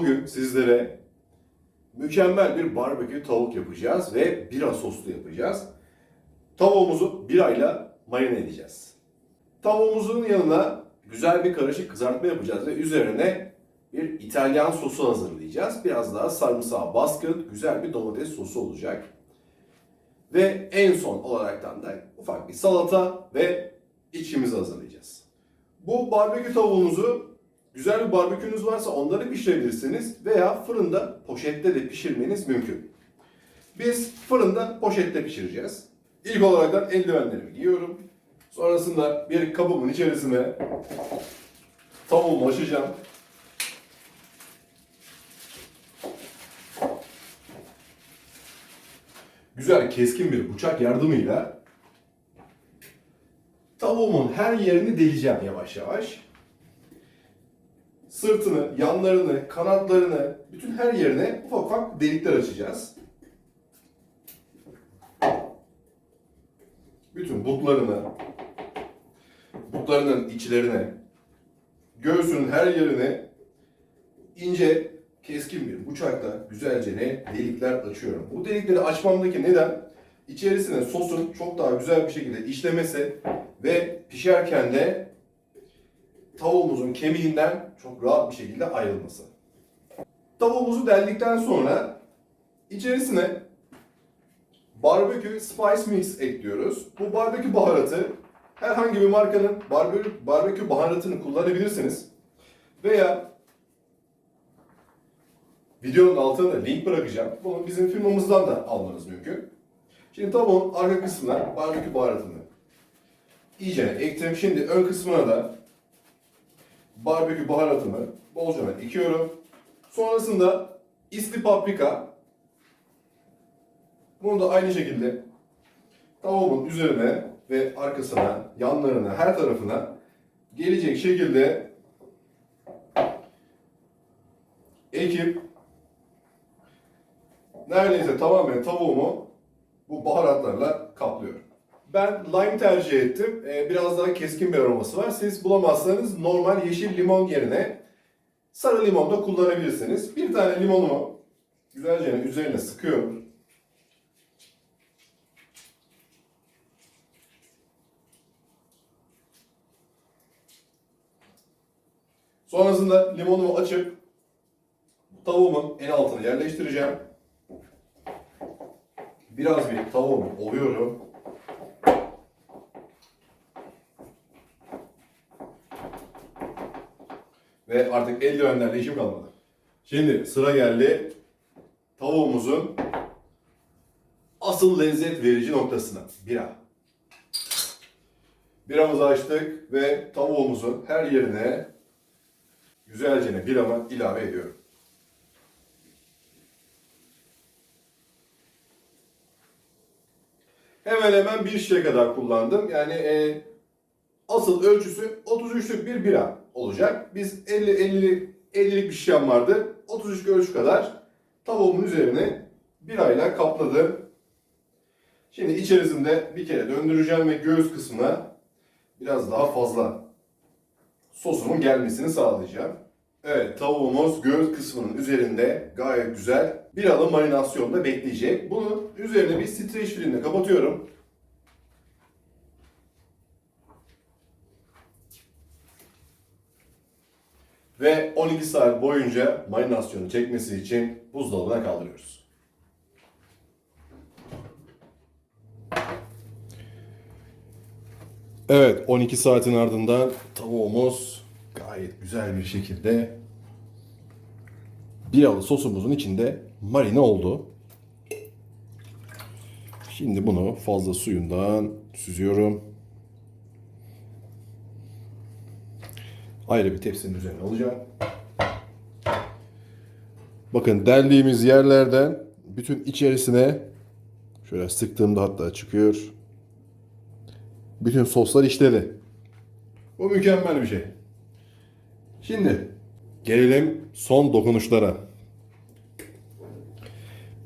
Bugün sizlere mükemmel bir barbekü tavuk yapacağız ve bira soslu yapacağız. Tavuğumuzu birayla marine edeceğiz. Tavuğumuzun yanına güzel bir karışık kızartma yapacağız ve üzerine bir İtalyan sosu hazırlayacağız. Biraz daha sarımsağı baskın, güzel bir domates sosu olacak. Ve en son olaraktan da ufak bir salata ve içimizi hazırlayacağız. Bu barbekü tavuğunuzu güzel bir barbekünüz varsa onları pişirebilirsiniz veya fırında poşette de pişirmeniz mümkün. Biz fırında poşette pişireceğiz. İlk olarak eldivenlerimi giyiyorum. Sonrasında bir kabımın içerisine tavuğumu açacağım. Güzel keskin bir bıçak yardımıyla tavuğumun her yerini deleceğim yavaş yavaş. Sırtını, yanlarını, kanatlarını, bütün her yerine ufak ufak delikler açacağız. Bütün butlarını, butlarının içlerine, göğsünün her yerine ince, keskin bir bıçakla güzelce ne delikler açıyorum. Bu delikleri açmamdaki neden içerisine sosun çok daha güzel bir şekilde işlemesi ve pişerken de tavuğumuzun kemiğinden çok rahat bir şekilde ayrılması. Tavuğumuzu deldikten sonra içerisine barbekü spice mix ekliyoruz. Bu barbekü baharatı herhangi bir markanın barbekü, barbekü baharatını kullanabilirsiniz. Veya videonun altına da link bırakacağım. Bunu bizim firmamızdan da almanız mümkün. Şimdi tavuğun arka kısmına barbekü baharatını iyice ektim. Şimdi ön kısmına da barbekü baharatımı bolca ekiyorum. Sonrasında isli paprika. Bunu da aynı şekilde tavuğumun üzerine ve arkasına, yanlarına, her tarafına gelecek şekilde ekip neredeyse tamamen tavuğumu bu baharatlarla kaplıyorum. Ben lime tercih ettim. Ee, biraz daha keskin bir aroması var. Siz bulamazsanız normal yeşil limon yerine sarı limon da kullanabilirsiniz. Bir tane limonumu güzelce üzerine sıkıyorum. Sonrasında limonumu açıp tavuğumun en altına yerleştireceğim. Biraz bir tavuğumu ovuyorum. Ve artık eldivenlerle işim kalmadı. Şimdi sıra geldi tavuğumuzun asıl lezzet verici noktasına. Bira. Biramızı açtık ve tavuğumuzun her yerine güzelce biramı ilave ediyorum. Hemen hemen bir şişe kadar kullandım. Yani e, asıl ölçüsü 33'lük bir bira olacak. Biz 50 50 50'lik bir şişem vardı. 33 ölçü kadar tavuğumun üzerine birayla kapladım. Şimdi içerisinde bir kere döndüreceğim ve göğüs kısmına biraz daha fazla sosumun gelmesini sağlayacağım. Evet tavuğumuz göğüs kısmının üzerinde gayet güzel biralı marinasyonda bekleyecek. Bunu üzerine bir streç filmle kapatıyorum. Ve 12 saat boyunca marinasyonu çekmesi için buzdolabına kaldırıyoruz. Evet 12 saatin ardından tavuğumuz gayet güzel bir şekilde biralı sosumuzun içinde marine oldu. Şimdi bunu fazla suyundan süzüyorum. Ayrı bir tepsinin üzerine alacağım. Bakın deldiğimiz yerlerden bütün içerisine şöyle sıktığımda hatta çıkıyor. Bütün soslar işledi. Bu mükemmel bir şey. Şimdi gelelim son dokunuşlara.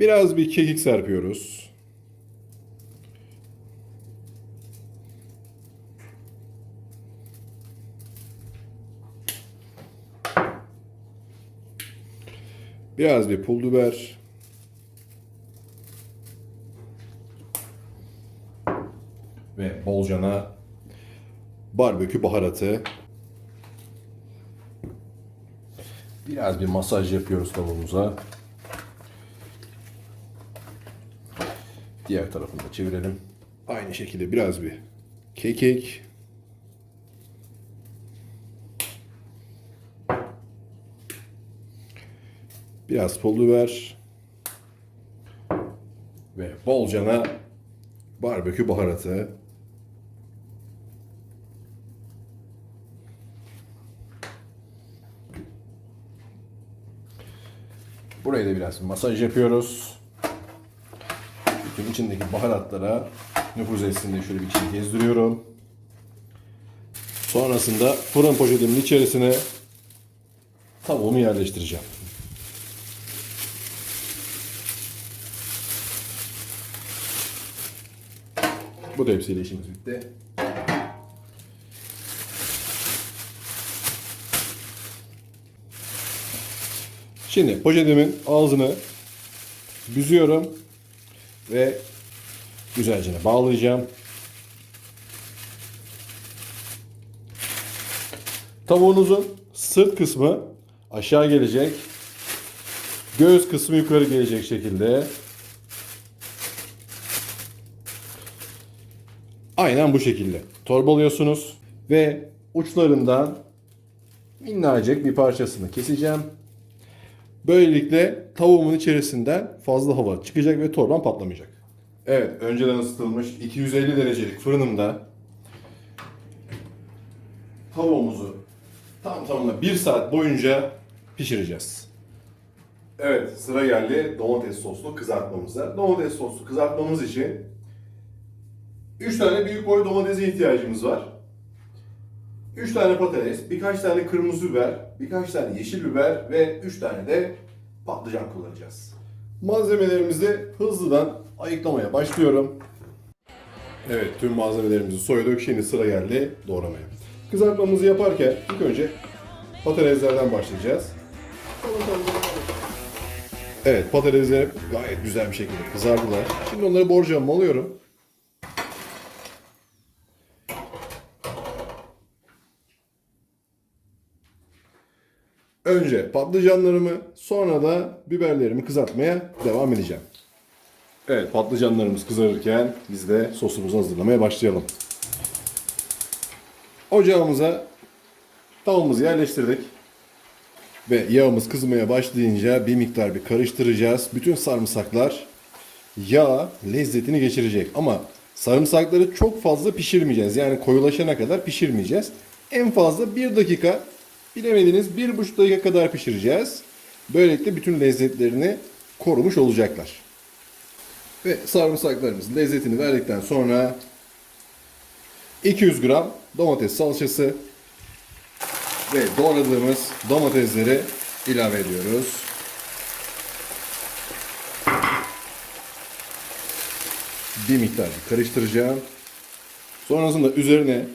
Biraz bir kekik serpiyoruz. Biraz bir pul biber. Ve bolcana barbekü baharatı. Biraz bir masaj yapıyoruz tavuğumuza. Diğer tarafını da çevirelim. Aynı şekilde biraz bir kekik. Biraz pul biber. Ve bolcana barbekü baharatı. Buraya da biraz masaj yapıyoruz. Bütün içindeki baharatlara nüfuz etsin diye şöyle bir içini gezdiriyorum. Sonrasında fırın poşetimin içerisine tavuğumu yerleştireceğim. Bu tepsiyle işimiz bitti. Şimdi poşetimin ağzını büzüyorum ve güzelce bağlayacağım. Tavuğunuzun sırt kısmı aşağı gelecek. Göğüs kısmı yukarı gelecek şekilde. Aynen bu şekilde torbalıyorsunuz ve uçlarından minnacık bir parçasını keseceğim. Böylelikle tavuğumun içerisinden fazla hava çıkacak ve torban patlamayacak. Evet, önceden ısıtılmış 250 derecelik fırınımda tavuğumuzu tam tamına 1 saat boyunca pişireceğiz. Evet, sıra geldi domates soslu kızartmamıza. Domates soslu kızartmamız için 3 tane büyük boy domatese ihtiyacımız var. 3 tane patates, birkaç tane kırmızı biber, birkaç tane yeşil biber ve 3 tane de patlıcan kullanacağız. Malzemelerimizi hızlıdan ayıklamaya başlıyorum. Evet, tüm malzemelerimizi soyduk. Şimdi sıra geldi doğramaya. Kızartmamızı yaparken ilk önce patateslerden başlayacağız. Evet, patatesler gayet güzel bir şekilde kızardılar. Şimdi onları borcamıma alıyorum. Önce patlıcanlarımı sonra da biberlerimi kızartmaya devam edeceğim. Evet patlıcanlarımız kızarırken biz de sosumuzu hazırlamaya başlayalım. Ocağımıza tavuğumuzu yerleştirdik. Ve yağımız kızmaya başlayınca bir miktar bir karıştıracağız. Bütün sarımsaklar yağ lezzetini geçirecek. Ama sarımsakları çok fazla pişirmeyeceğiz. Yani koyulaşana kadar pişirmeyeceğiz. En fazla bir dakika bilemediniz bir buçuk dakika kadar pişireceğiz. Böylelikle bütün lezzetlerini korumuş olacaklar. Ve sarımsaklarımız lezzetini verdikten sonra 200 gram domates salçası ve doğradığımız domatesleri ilave ediyoruz. Bir miktar karıştıracağım. Sonrasında üzerine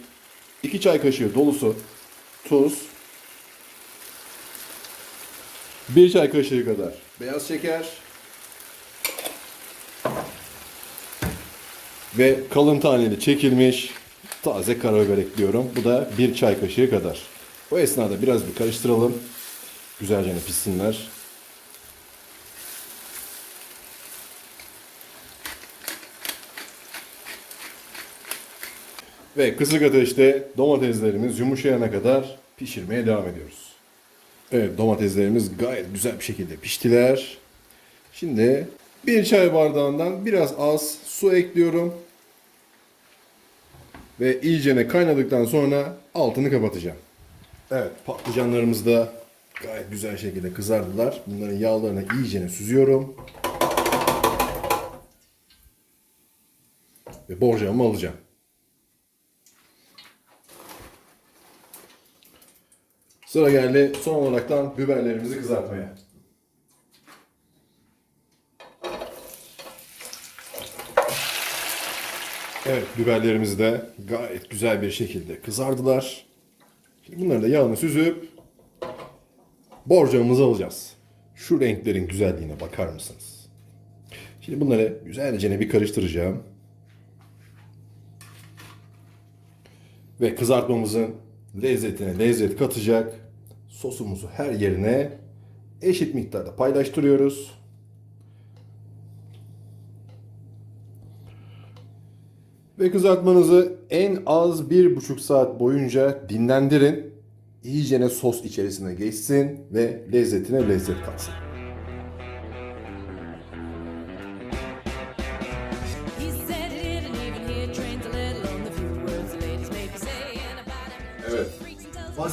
2 çay kaşığı dolusu tuz, 1 çay kaşığı kadar beyaz şeker ve kalın taneli çekilmiş taze karabiber ekliyorum. Bu da 1 çay kaşığı kadar. O esnada biraz bir karıştıralım. Güzelce pişsinler. Ve kısık ateşte domateslerimiz yumuşayana kadar pişirmeye devam ediyoruz. Evet domateslerimiz gayet güzel bir şekilde piştiler. Şimdi bir çay bardağından biraz az su ekliyorum. Ve iyicene kaynadıktan sonra altını kapatacağım. Evet patlıcanlarımız da gayet güzel şekilde kızardılar. Bunların yağlarını iyicene süzüyorum. Ve borcamımı alacağım. Sıra geldi son olaraktan biberlerimizi kızartmaya. Evet biberlerimiz de gayet güzel bir şekilde kızardılar. Şimdi bunları da yağını süzüp borcamımızı alacağız. Şu renklerin güzelliğine bakar mısınız? Şimdi bunları güzelce bir karıştıracağım. Ve kızartmamızın lezzetine lezzet katacak sosumuzu her yerine eşit miktarda paylaştırıyoruz. Ve kızartmanızı en az bir buçuk saat boyunca dinlendirin. İyicene sos içerisine geçsin ve lezzetine lezzet katsın.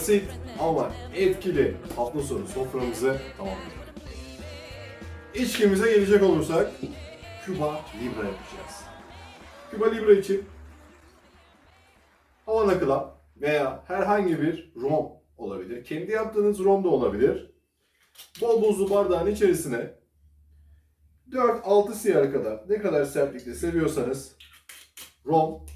Basit ama etkili hafta sonu soframızı tamamladık. İçkimize gelecek olursak Küba Libra yapacağız. Küba Libra için Havana Club veya herhangi bir rom olabilir. Kendi yaptığınız rom da olabilir. Bol buzlu bardağın içerisine 4-6 siyar kadar ne kadar sertlikte seviyorsanız rom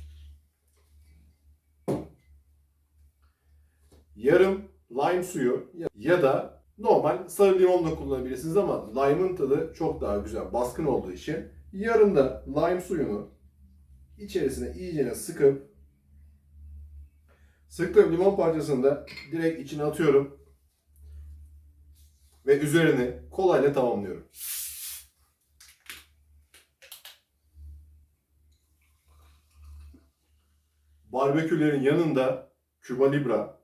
yarım lime suyu ya da normal sarı limon da kullanabilirsiniz ama lime'ın tadı çok daha güzel, baskın olduğu için yarım da lime suyunu içerisine iyicene sıkıp sıktığım limon parçasını da direkt içine atıyorum ve üzerini kolayla tamamlıyorum. Barbekülerin yanında Cuba Libra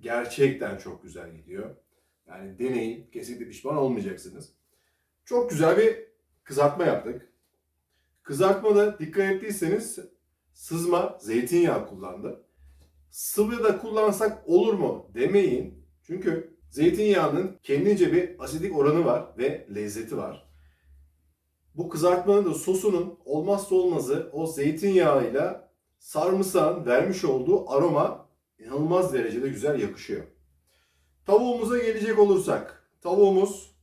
gerçekten çok güzel gidiyor. Yani deneyin, kesinlikle pişman olmayacaksınız. Çok güzel bir kızartma yaptık. Kızartmada dikkat ettiyseniz sızma zeytinyağı kullandım. Sıvı da kullansak olur mu demeyin. Çünkü zeytinyağının kendince bir asidik oranı var ve lezzeti var. Bu kızartmanın da sosunun olmazsa olmazı o zeytinyağıyla sarımsağın vermiş olduğu aroma inanılmaz derecede güzel yakışıyor. Tavuğumuza gelecek olursak, tavuğumuz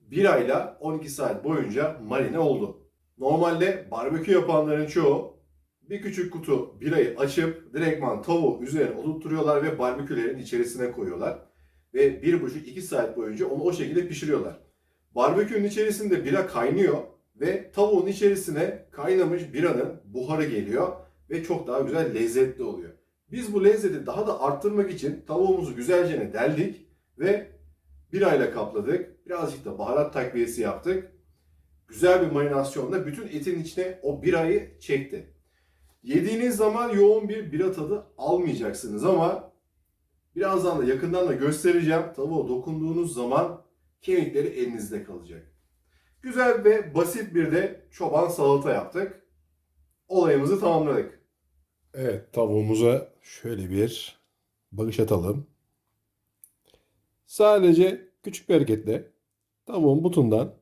1 ayla 12 saat boyunca marine oldu. Normalde barbekü yapanların çoğu bir küçük kutu birayı açıp direktman tavuğu üzerine oturtuyorlar ve barbekülerin içerisine koyuyorlar. Ve 1,5-2 saat boyunca onu o şekilde pişiriyorlar. Barbekünün içerisinde bira kaynıyor ve tavuğun içerisine kaynamış biranın buharı geliyor ve çok daha güzel lezzetli oluyor. Biz bu lezzeti daha da arttırmak için tavuğumuzu güzelce deldik ve birayla kapladık. Birazcık da baharat takviyesi yaptık. Güzel bir marinasyonla bütün etin içine o birayı çekti. Yediğiniz zaman yoğun bir bira tadı almayacaksınız ama birazdan da yakından da göstereceğim. Tavuğa dokunduğunuz zaman kemikleri elinizde kalacak. Güzel ve basit bir de çoban salata yaptık. Olayımızı tamamladık. Evet tavuğumuza şöyle bir bakış atalım. Sadece küçük bir hareketle tavuğun butundan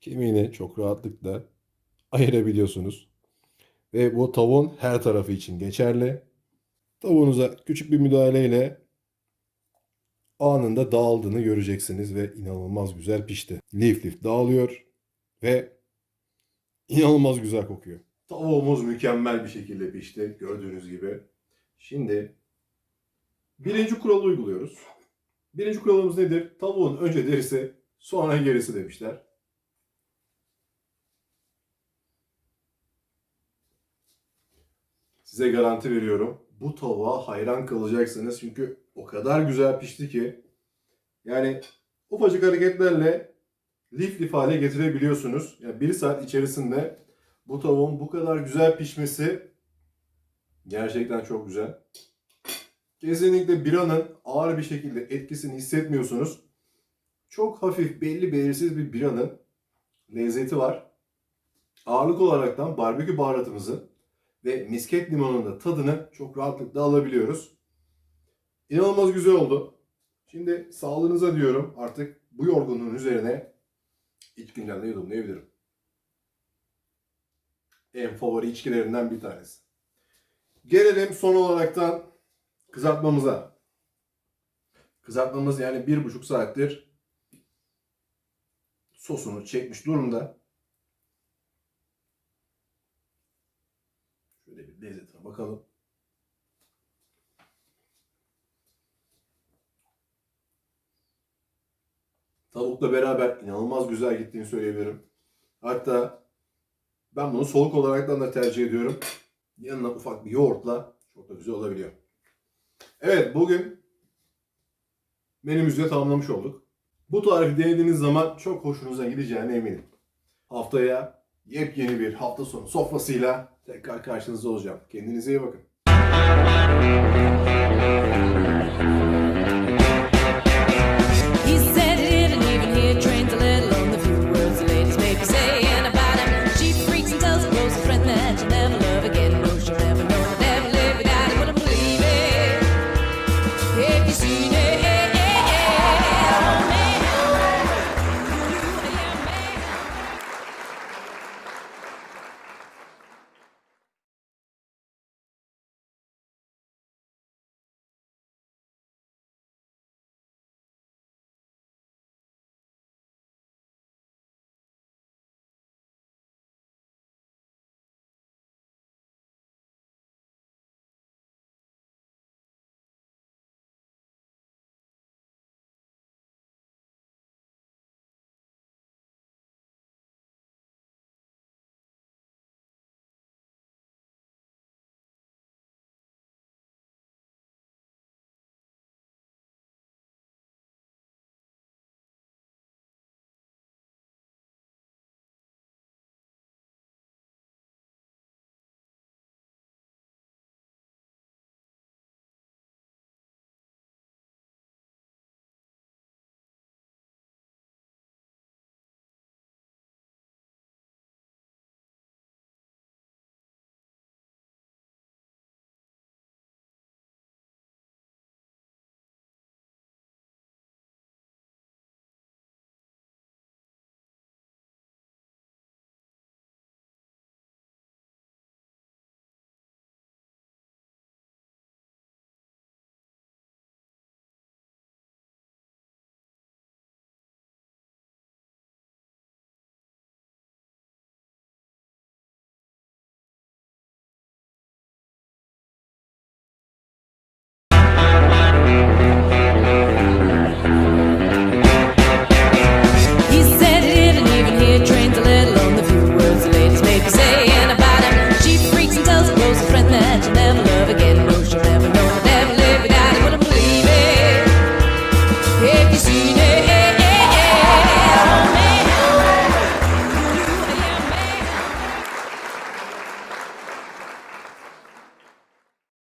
kemiğini çok rahatlıkla ayırabiliyorsunuz. Ve bu tavuğun her tarafı için geçerli. Tavuğunuza küçük bir müdahaleyle anında dağıldığını göreceksiniz ve inanılmaz güzel pişti. Lif lif dağılıyor ve inanılmaz güzel kokuyor. Tavuğumuz mükemmel bir şekilde pişti gördüğünüz gibi. Şimdi birinci kuralı uyguluyoruz. Birinci kuralımız nedir? Tavuğun önce derisi sonra gerisi demişler. Size garanti veriyorum. Bu tavuğa hayran kalacaksınız. Çünkü o kadar güzel pişti ki. Yani ufacık hareketlerle lif lif hale getirebiliyorsunuz. Yani bir saat içerisinde bu tavuğun bu kadar güzel pişmesi gerçekten çok güzel. Kesinlikle biranın ağır bir şekilde etkisini hissetmiyorsunuz. Çok hafif belli belirsiz bir biranın lezzeti var. Ağırlık olaraktan barbekü baharatımızın ve misket limonunun da tadını çok rahatlıkla alabiliyoruz. İnanılmaz güzel oldu. Şimdi sağlığınıza diyorum artık bu yorgunluğun üzerine iç fincanla yudumlayabilirim. En favori içkilerinden bir tanesi. Gelelim son olaraktan kızartmamıza. Kızartmamız yani bir buçuk saattir sosunu çekmiş durumda. Şöyle bir lezzetine bakalım. Tavukla beraber inanılmaz güzel gittiğini söyleyebilirim. Hatta ben bunu soğuk olaraktan da tercih ediyorum. Yanına ufak bir yoğurtla çok da güzel olabiliyor. Evet bugün menümüzü de tamamlamış olduk. Bu tarifi denediğiniz zaman çok hoşunuza gideceğine eminim. Haftaya yepyeni bir hafta sonu sofrasıyla tekrar karşınızda olacağım. Kendinize iyi bakın.